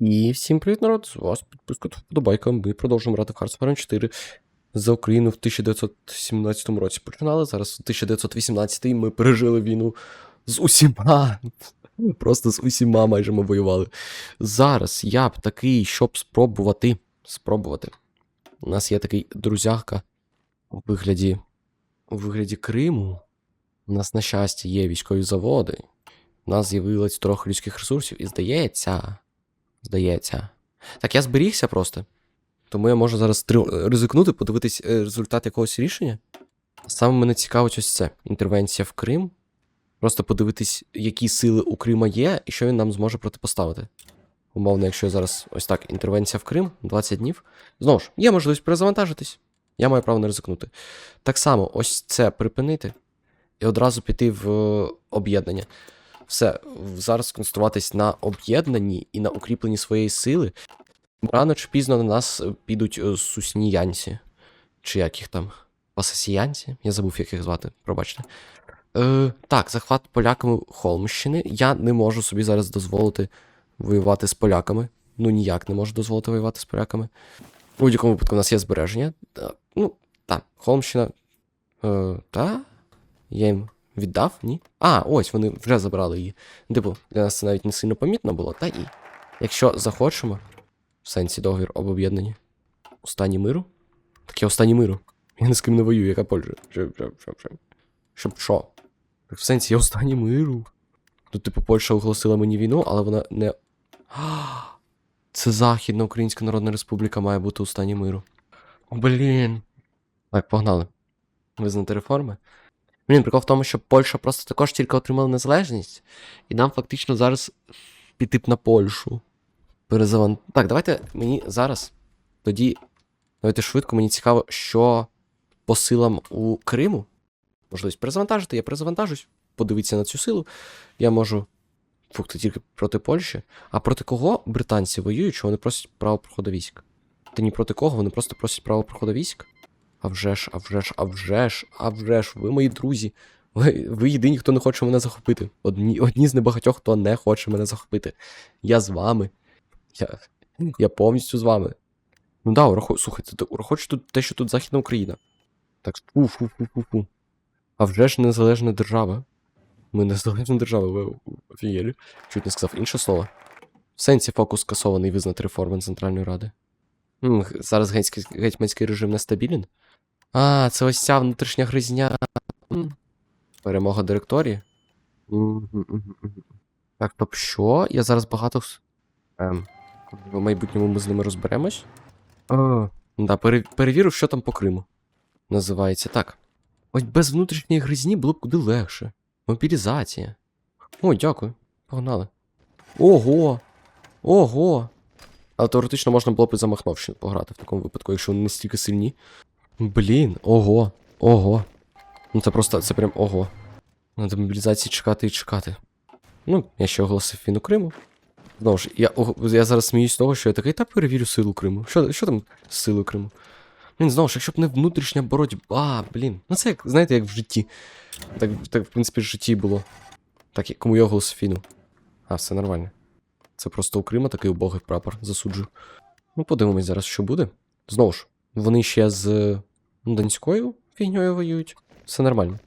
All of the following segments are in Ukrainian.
І всім привіт, народ! З вас підписка та вподобайка. Ми продовжуємо грати в Hearts of Iron 4 за Україну в 1917 році. Починали зараз в 1918 ми пережили війну з усіма. Просто з усіма майже ми воювали. Зараз я б такий, щоб спробувати. Спробувати. У нас є такий друзяка у вигляді, у вигляді Криму. У нас, на щастя, є військові заводи. У нас з'явилось трохи людських ресурсів, і здається. Здається. Так, я зберігся просто. Тому я можу зараз три- ризикнути, подивитись е, результат якогось рішення. Саме мене цікавить ось це: інтервенція в Крим. Просто подивитись, які сили у Крима є, і що він нам зможе протипоставити. Умовно, якщо я зараз ось так, інтервенція в Крим, 20 днів. Знову ж, є можливість перезавантажитись. Я маю право не ризикнути. Так само, ось це припинити і одразу піти в е, об'єднання. Все, зараз сконцентруватись на об'єднанні і на укріпленні своєї сили. Рано чи пізно на нас е, підуть е, сусніянці. Чи як їх там? Пасасіянці? Я забув, як їх звати, пробачте. Е, так, захват поляками Холмщини. Я не можу собі зараз дозволити воювати з поляками. Ну ніяк не можу дозволити воювати з поляками. У будь-якому випадку у нас є збереження. Ну, так, Холмщина. Е, та? Я їм віддав, ні? А, ось вони вже забрали її. Типу, для нас це навіть не сильно помітно було, та і. Якщо захочемо, в сенсі договір об об'єднанні. У стані миру? Так я у стані миру. Я ні з ким не воюю, яка Польща. Щоб, що? Так в сенсі я у стані миру. Тут, типу, Польща оголосила мені війну, але вона не. Це Західна Українська Народна Республіка має бути у стані миру. Блін. Так, погнали. Визнати реформи. Блін, прикол в тому, що Польща просто також тільки отримала незалежність, і нам фактично зараз піти б на Польщу. Перезаван... Так, давайте мені зараз. Тоді. Давайте швидко, мені цікаво, що по силам у Криму. Можливість перезавантажити, я перезавантажусь, подивіться на цю силу. Я можу. Фух, це тільки проти Польщі. А проти кого британці воюють, що вони просять право проходу військ? Та ні проти кого, вони просто просять право проходу військ. А вже ж, а вже ж, а вже ж, а вже ж, ви мої друзі. Ви, ви єдині, хто не хоче мене захопити. Одні, одні з небагатьох, хто не хоче мене захопити. Я з вами. Я, я повністю з вами. Ну да, ураху... слухайте, ти урахуйте тут те, що тут Західна Україна. Так, фу, фу, фу, фу, фу. А вже ж незалежна держава. Ми незалежна держава, ви офігели. Чуть не сказав інше слово. В сенсі фокус скасований визнати реформи Центральної Ради. М, зараз гетьманський режим нестабілен. А, це ось ця внутрішня гризня. Перемога директорії. Так, топ що? Я зараз багато. Ем, в майбутньому ми з ними розберемось. А, да, пере, перевірив, що там по Криму. Називається так. Ось без внутрішньої гризні було б куди легше. Мобілізація. О, дякую. Погнали. Ого! Ого! Але теоретично можна було б і за Махновщину пограти в такому випадку, якщо вони настільки сильні. Блін, ого, ого. Ну це просто, це прям ого. Надо мобілізації чекати і чекати. Ну, я ще оголосив війну Криму. Знову ж, я, я зараз сміюсь з того, що я такий, та перевірю силу Криму. Що, що там з силою Криму? Блін, знову ж, якщо б не внутрішня боротьба. А, блін. Ну це як, знаєте, як в житті. Так, так в принципі, в житті було. Так, кому я оголосив війну. А, все нормально. Це просто у Крима такий убогий прапор, засуджую. Ну, подивимось зараз, що буде. Знову ж, вони ще з Донською фігньою воюють. Все нормально.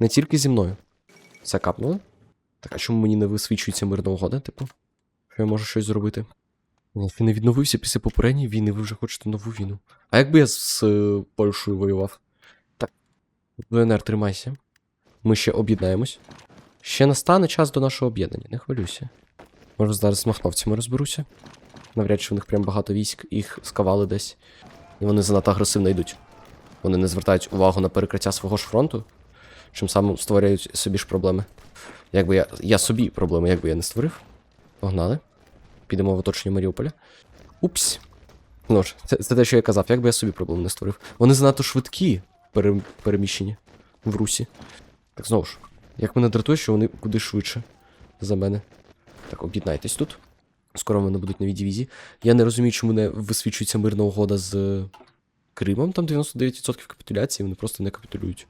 Не тільки зі мною. Все капнуло. Так, а чому мені не висвічується мирна угода, типу? Що я можу щось зробити? Він не відновився після попередньої війни, ви вже хочете нову війну. А якби я з е, Польщею воював? Так. ВНР, тримайся. Ми ще об'єднаємось. Ще настане час до нашого об'єднання, не хвилюйся. Може, зараз з махновцями розберуся. Навряд чи в них прям багато військ, їх скавали десь. І вони занадто агресивно йдуть. Вони не звертають увагу на перекриття свого ж фронту, чим самим створюють собі ж проблеми. Якби я. Я собі проблеми, якби я не створив. Погнали. Підемо в оточення Маріуполя. Упс. Ну ж, це, це те, що я казав, якби я собі проблем не створив. Вони занадто швидкі пере, переміщені в русі. Так знову ж, як мене дратує, що вони куди швидше за мене. Так, об'єднайтесь тут. Скоро в мене будуть нові дивізії. Я не розумію, чому не висвічується мирна угода з Кримом. Там 99% капітуляції, вони просто не капітулюють.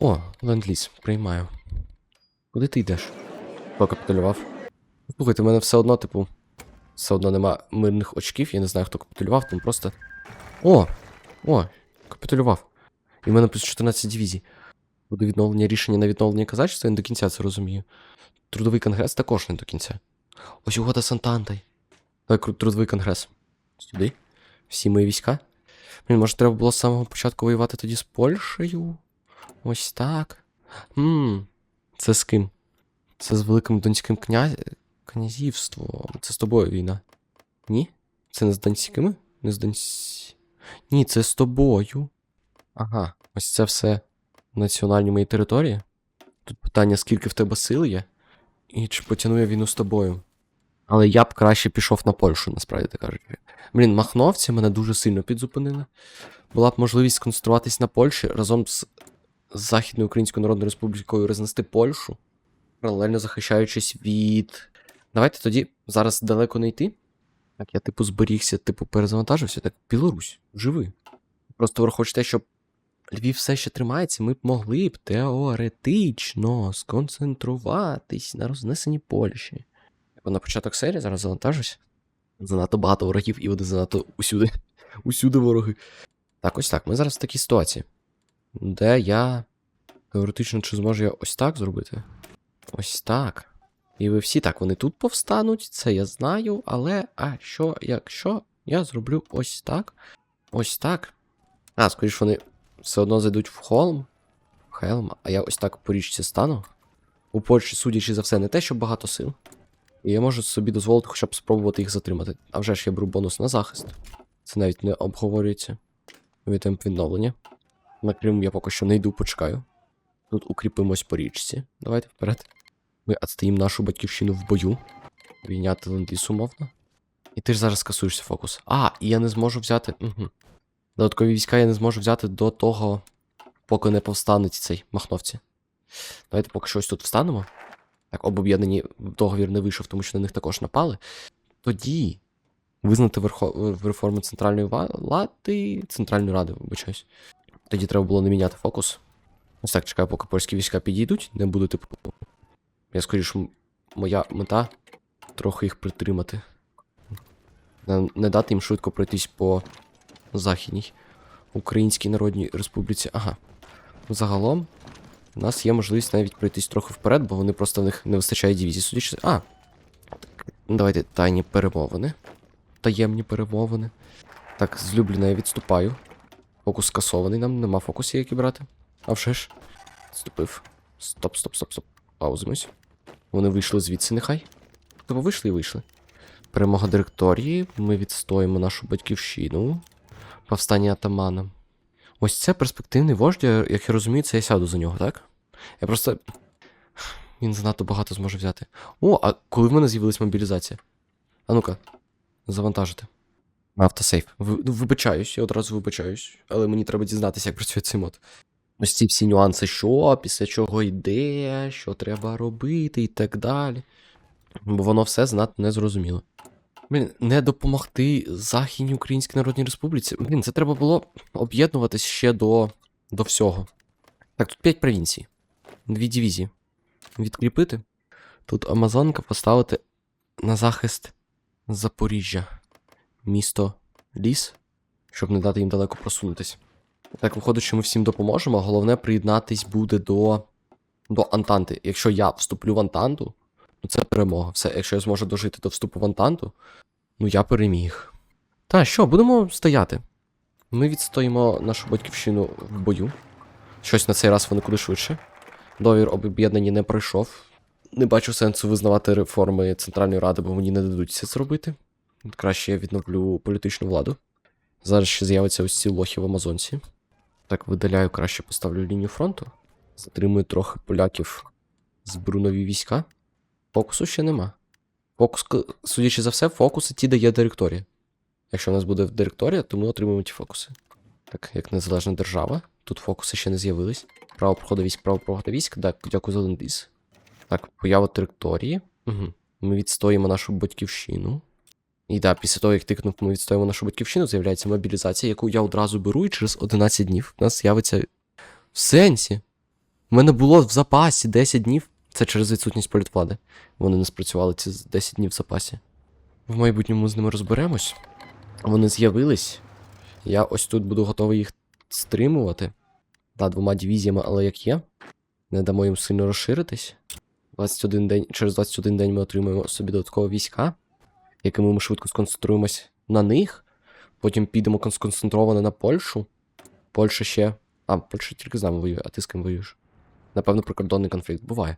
О, ленд-ліз, приймаю. Куди ти йдеш? Хто капітулював? Слухайте, в мене все одно, типу. все одно нема мирних очків, я не знаю, хто капітулював, тому просто. О! О! Капітулював. І в мене плюс 14 дивізій. Буде відновлення рішення на відновлення казачества, я не до кінця це розумію. Трудовий конгрес також не до кінця. Ось угода з Антантою. Давай кру- трудовий конгрес. Сюди. Всі мої війська. Блін, може, треба було з самого початку воювати тоді з Польщею? Ось так. Ммм. Це з ким? Це з Великим Донським кня... князівством. Це з тобою війна. Ні? Це не з Донськими? Не з Донсь... Ні, це з тобою. Ага, ось це все національні мої території. Тут питання, скільки в тебе сили є, і чи потягну я війну з тобою. Але я б краще пішов на Польщу, насправді так кажучи. Блін, махновці мене дуже сильно підзупинили. Була б можливість сконцентруватись на Польщі разом з Західною Українською Народною Республікою рознести Польщу, паралельно захищаючись від. Давайте тоді зараз далеко не йти. Так, я типу зберігся, типу перезавантажився. Так, Білорусь, живи. Просто враховуючи те, що Львів все ще тримається, ми б могли б теоретично сконцентруватись на рознесенні Польщі. Типу на початок серії зараз завантажусь. Занадто багато ворогів і вони занадто усюди. Усюди вороги. Так, ось так. Ми зараз в такій ситуації, де я теоретично чи зможу я ось так зробити? Ось так. І ви всі так, вони тут повстануть, це я знаю, але а що, якщо я зроблю ось так? Ось так. А, скоріш вони все одно зайдуть в холм. Хелм, а я ось так по річці стану. У Польщі, судячи за все, не те, що багато сил. І я можу собі дозволити хоча б спробувати їх затримати. А вже ж я беру бонус на захист. Це навіть не обговорюється. Від темп відновлення. На Крим я поки що не йду, почекаю. Тут укріпимось по річці. Давайте вперед. Ми відстоїмо нашу батьківщину в бою. Війняти лендіс умовно. І ти ж зараз скасуєшся фокус. А, і я не зможу взяти. Угу. Додаткові війська я не зможу взяти до того, поки не повстануть цей махновці. Давайте поки що ось тут встанемо. Так, об об'єднані договір не вийшов, тому що на них також напали. Тоді визнати верхо... реформу центральної влади, центральної ради, вибачаюсь. Тоді треба було не міняти фокус. Ось так, чекаю, поки польські війська підійдуть, не буду, типу. Я скоріше, моя мета трохи їх притримати. Не дати їм швидко пройтись по Західній Українській Народній Республіці. Ага. Загалом, у нас є можливість навіть пройтись трохи вперед, бо вони просто в них не вистачає дивізій. Судячи. А. Так, ну давайте тайні перемовини. Таємні перемовини. Так, злюблено я відступаю. Фокус скасований, нам нема фокусів, які брати. А вже ж. Ступив. Стоп, стоп, стоп, стоп. Паузимось. Вони вийшли звідси, нехай. Тобто вийшли і вийшли. Перемога директорії. Ми відстоїмо нашу батьківщину. Повстання атамана. Ось це перспективний вождь, як я розумію, це я сяду за нього, так? Я просто. Він занадто багато зможе взяти. О, а коли в мене з'явилась мобілізація? А ну-ка, завантажити. Автосейф. Ви- ну, Вибачаюсь, я одразу вибачаюсь, але мені треба дізнатися, як працює цей мод. Ось ці всі нюанси, що, після чого йде, що треба робити і так далі. Бо воно все знати незрозуміло. Блін, не допомогти Західній Українській Народній Республіці. Блін, це треба було об'єднуватись ще до, до всього. Так, тут 5 провінцій. Дві дивізії. Відкріпити. Тут Амазонка поставити на захист Запоріжжя. Місто Ліс, щоб не дати їм далеко просунутись. Так, виходить, що ми всім допоможемо, головне приєднатись буде до, до Антанти. Якщо я вступлю в Антанту, ну це перемога. Все, якщо я зможу дожити до вступу в Антанту, ну я переміг. Та що, будемо стояти. Ми відстоїмо нашу батьківщину в бою. Щось на цей раз вони куди швидше. Довір об об'єднанні не пройшов. Не бачу сенсу визнавати реформи Центральної Ради, бо мені не дадуть це зробити. Краще я відновлю політичну владу. Зараз ще з'явиться ось ці лохи в Амазонці. Так, видаляю, краще поставлю лінію фронту. Затримую трохи поляків з Брунові війська. Фокусу ще нема. Фокус, судячи за все, фокуси ті дає директорія. Якщо у нас буде директорія, то ми отримаємо ті фокуси. Так, як незалежна держава. Тут фокуси ще не з'явились. Право проходу військ, право проходу військ. Так, дякую за лендіз. Так, поява території. Угу. Ми відстоїмо нашу батьківщину. І так, після того, як тикнув, ми відстоїмо нашу батьківщину, з'являється мобілізація, яку я одразу беру, і через 11 днів в нас з'явиться. В сенсі. У мене було в запасі 10 днів. Це через відсутність політвлади. Вони не спрацювали ці 10 днів в запасі. В майбутньому з ними розберемось. Вони з'явились. Я ось тут буду готовий їх стримувати. Да, двома дивізіями, але як є. Не дамо їм сильно розширитись. 21 день, через 21 день ми отримаємо собі додаткові війська, якими ми швидко сконцентруємось на них. Потім підемо сконцентровано на Польщу. Польща ще. А, Польща тільки з нами воює, а ти з ким воюєш? Напевно, прикордонний конфлікт буває.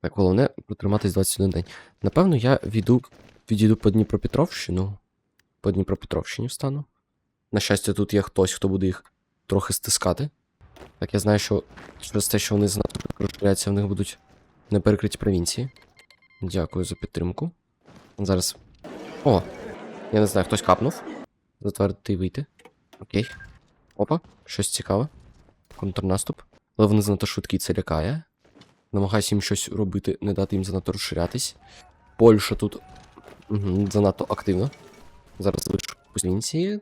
Так, головне протриматись 21 день. Напевно, я відійду, відійду по Дніпропетровщину. По Дніпропетровщині встану. На щастя, тут є хтось, хто буде їх трохи стискати. Так, я знаю, що через те, що вони занадто розширяються, в них будуть неперекриті провінції. Дякую за підтримку. Зараз. О! Я не знаю, хтось капнув. Затвердити і вийти. Окей. Опа, щось цікаве. Контрнаступ. Але вони занадто швидкі, це лякає. Намагаюся їм щось робити, не дати їм занадто розширятись. Польща тут угу, занадто активна. Зараз лише провінції.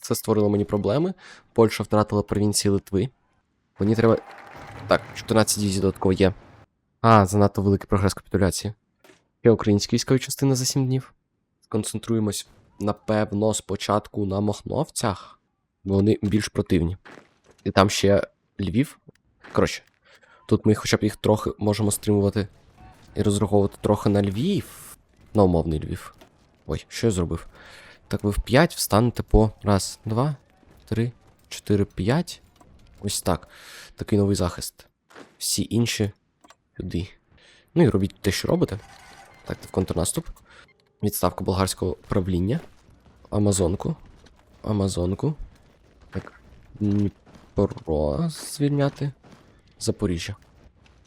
Це створило мені проблеми. Польща втратила провінції Литви. Мені треба. Так, 14 дивізій додатково є. А, занадто великий прогрес капітуляції. Ще українські військові частини за 7 днів. Сконцентруємось, напевно, спочатку на махновцях, бо вони більш противні. І там ще Львів. Коротше, тут ми хоча б їх трохи можемо стримувати і розраховувати трохи на Львів. На умовний Львів. Ой, що я зробив? Так, ви в 5 встанете по раз, два, три, чотири, п'ять. Ось так. Такий новий захист. Всі інші сюди. Ну і робіть те, що робите. Так, в контрнаступ. Відставка болгарського правління. Амазонку. Амазонку. Так. Дніпро звільняти. Запоріжжя.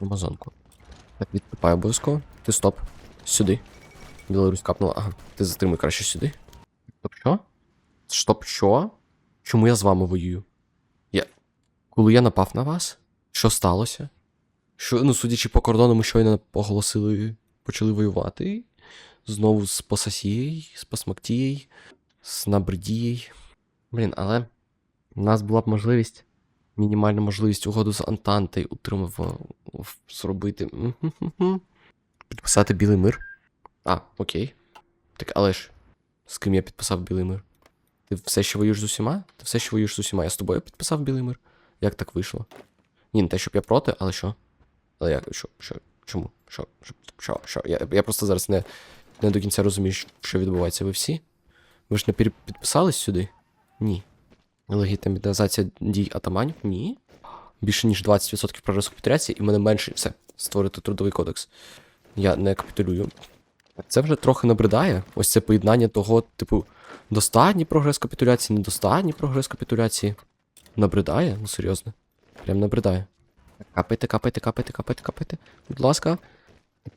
Амазонку. Так, відступай обов'язково. Ти стоп. Сюди. Білорусь капнула. Ага. Ти затримуй краще сюди. Стоп, що? Стоп, що? Чому я з вами воюю? Я. Коли я напав на вас? Що сталося? Що, ну, судячи по кордону, ми щойно оголосили, почали воювати. Знову з Посасією, з Пасмактією, з Набрдією. Блін, але у нас була б можливість, мінімальна можливість угоду з Антантою утримав зробити. Підписати білий мир. А, окей. Так, але ж, з ким я підписав білий мир? Ти все ще воюєш з усіма? Ти все ще воюєш з усіма. Я з тобою підписав білий мир? Як так вийшло? Ні, не те, щоб я проти, але що? Але як, що, що, чому? Що, що, що? Я, я просто зараз не, не до кінця розумію, що відбувається. Ви всі? Ви ж не підписались сюди? Ні. Легітимізація дій атаманів? Ні. Більше ніж 20% прогресу капітуляції, і в мене менше все. Створити трудовий кодекс. Я не капітулюю. Це вже трохи набридає. Ось це поєднання того, типу, достатній прогрес капітуляції, недостатній прогрес капітуляції. Набридає? Ну серйозно. Прям набридає. Капайте, капайте, капайте, капайте, капайте. Будь ласка.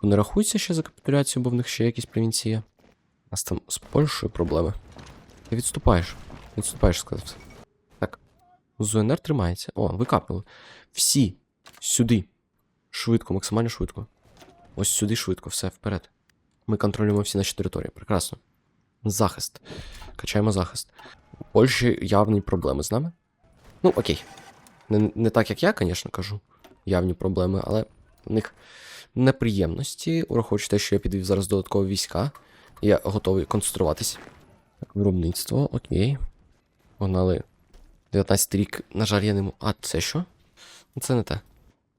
Не рахуйся ще за капітуляцію, бо в них ще якісь провінції. У нас там з Польщею проблеми. Ти відступаєш. Відступаєш, сказав. Так. З УНР тримається. О, ви капнули. Всі сюди. Швидко, максимально швидко. Ось сюди швидко, все, вперед. Ми контролюємо всі наші території. Прекрасно. Захист. Качаємо захист. У Польщі явні проблеми з нами. Ну, окей. Не, не так, як я, звісно, кажу. Явні проблеми, але в них неприємності, враховуючи те, що я підвів зараз додаткові війська. Я готовий концентруватись. Виробництво, окей. Погнали. 19 рік, на жаль, я не. А, це що? Ну, Це не те.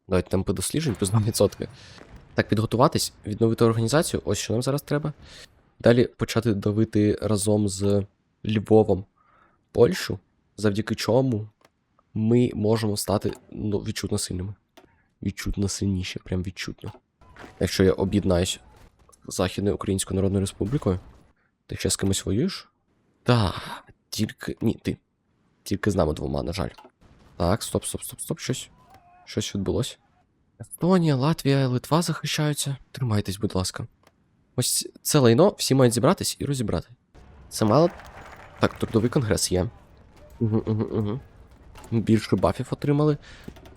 Давайте темпи досліджень плюс 2%. Так, підготуватись, відновити організацію. Ось що нам зараз треба. Далі почати давити разом з Львовом Польщу, завдяки чому ми можемо стати ну, відчутно сильними. Відчутно сильніше, прям відчутно. Якщо я об'єднаюсь з Західною Українською Народною Республікою, ти ще з кимось воюєш? Так, тільки. Ні, ти. Тільки з нами двома, на жаль. Так, стоп, стоп, стоп, стоп, щось. Щось відбулося. Естонія, Латвія, Литва захищаються. Тримайтесь, будь ласка. Ось це лайно, всі мають зібратись і розібрати. Це мало. Так, трудовий конгрес є. Угу, угу, угу. Більше бафів отримали.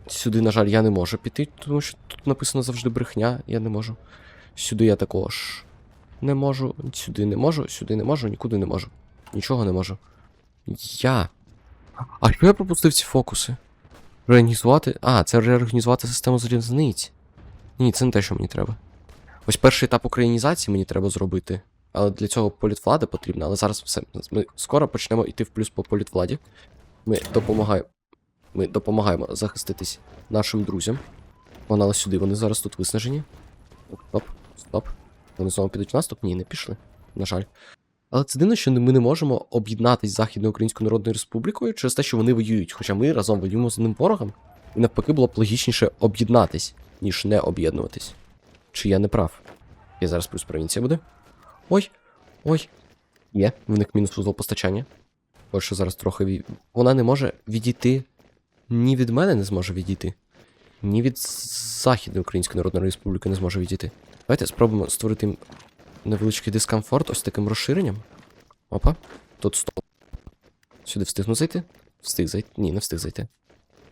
Сюди, на жаль, я не можу піти, тому що тут написано завжди брехня, я не можу. Сюди я також не можу, сюди не можу, сюди не можу, нікуди не можу. Нічого не можу. Я. А що я пропустив ці фокуси? Реорганізувати. А, це реорганізувати систему залізниць. Ні, це не те, що мені треба. Ось перший етап українізації мені треба зробити. Але для цього політвлада потрібна. Але зараз все. Ми скоро почнемо йти в плюс по політвладі. Ми допомагаємо. Ми допомагаємо захиститись нашим друзям. Погнали сюди, вони зараз тут виснажені. Стоп, стоп. Вони знову підуть в наступ? Ні, не пішли. На жаль. Але це дивно, що ми не можемо об'єднатись з Західноукраїнською Народною Республікою через те, що вони воюють, хоча ми разом воюємо з одним ворогом. І навпаки було б логічніше об'єднатись, ніж не об'єднуватись. Чи я не прав? Я зараз плюс провінція буде. Ой, ой. Є, в них мінус вузол постачання. Польща зараз трохи ві... Вона не може відійти. Ні від мене не зможе відійти. Ні від Західної Української Народної Республіки не зможе відійти. Давайте спробуємо створити невеличкий дискомфорт ось таким розширенням. Опа, тут стоп. Сюди встигну зайти? Встиг зайти? Ні, не встиг зайти.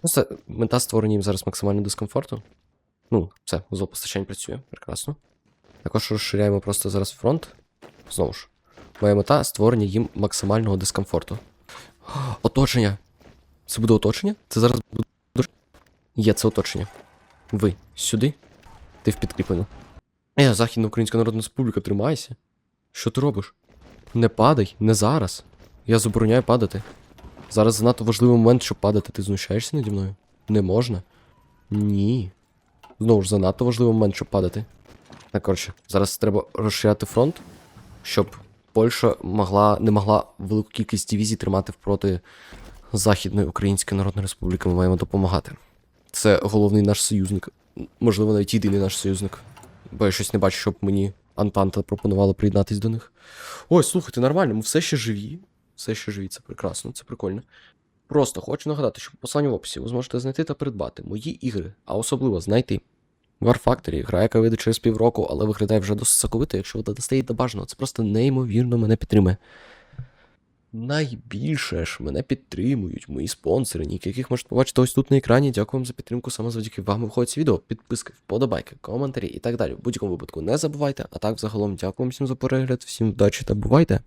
Просто мета створення їм зараз максимального дискомфорту. Ну, все, вузол постачання працює, прекрасно. Також розширяємо просто зараз фронт. Знову ж. Моя мета створення їм максимального дискомфорту. Оточення. Це буде оточення? Це зараз буде. Є це оточення. Ви сюди? Ти в підкріплену. Е, Західна Українська Народна Республіка, тримайся. Що ти робиш? Не падай, не зараз. Я забороняю падати. Зараз занадто важливий момент, щоб падати. Ти знущаєшся наді мною? Не можна. Ні. Знову ж занадто важливий момент, щоб падати. Так, коротше, зараз треба розширяти фронт, щоб Польща могла, не могла велику кількість дивізій тримати впроти Західної Української Народної Республіки. Ми маємо допомагати. Це головний наш союзник. Можливо, навіть єдиний наш союзник. Бо я щось не бачу, щоб мені Антанта пропонувала приєднатись до них. Ой, слухайте, нормально, ми все ще живі. Все ще живі, це прекрасно, це прикольно. Просто хочу нагадати, що по посланню в описі ви зможете знайти та придбати мої ігри, а особливо знайти War гра, яка вийде через півроку, але виглядає вже досить соковито, якщо ви додасте її до бажаного. Це просто неймовірно мене підтримує. Найбільше ж мене підтримують мої спонсори, ніки яких можете побачити ось тут на екрані. Дякую вам за підтримку. Саме завдяки вам виходить відео, підписки, вподобайки, коментарі і так далі. В будь-якому випадку не забувайте. А так, взагалом, дякую всім за перегляд, всім вдачі та бувайте!